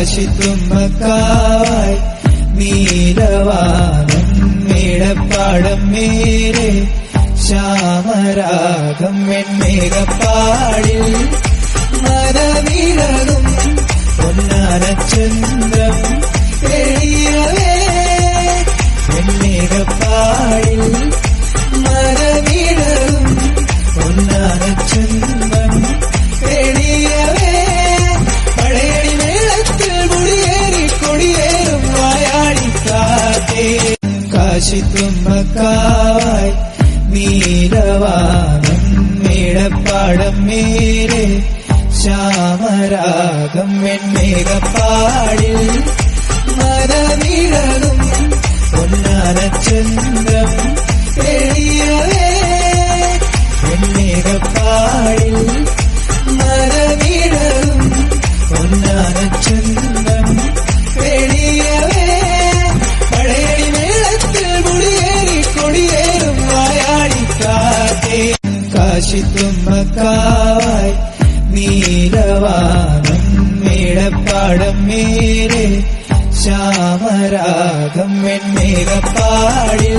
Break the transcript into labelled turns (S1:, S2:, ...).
S1: കാശിത്തുമ്പക്കാവായി നീലവാനം മേടപ്പാടം മേലെ ശ്യാമരാഗം വെൺമേഘപ്പാടിൽ മരവിളകും പൊന്നാനചന്ദ്രം എഴിയവേ വെൺമേഘപ്പാടിൽ കാശിത്തുമ്പക്കാവായി നീലവാനം മേടപ്പാടം മേലെ ശ്യാമരാഗം വെൺമേഘപ്പാടിൽ മരവിളകും പൊന്നാനച്ചന്ദ്രം എളിയവേ വെൺമേഘപ്പാടിൽ കാശിത്തുമ്പക്കാവായി നീലവാനം മേടപ്പാടം മേലെ ശ്യാമരാഗം വെൺമേഘപ്പാടിൽ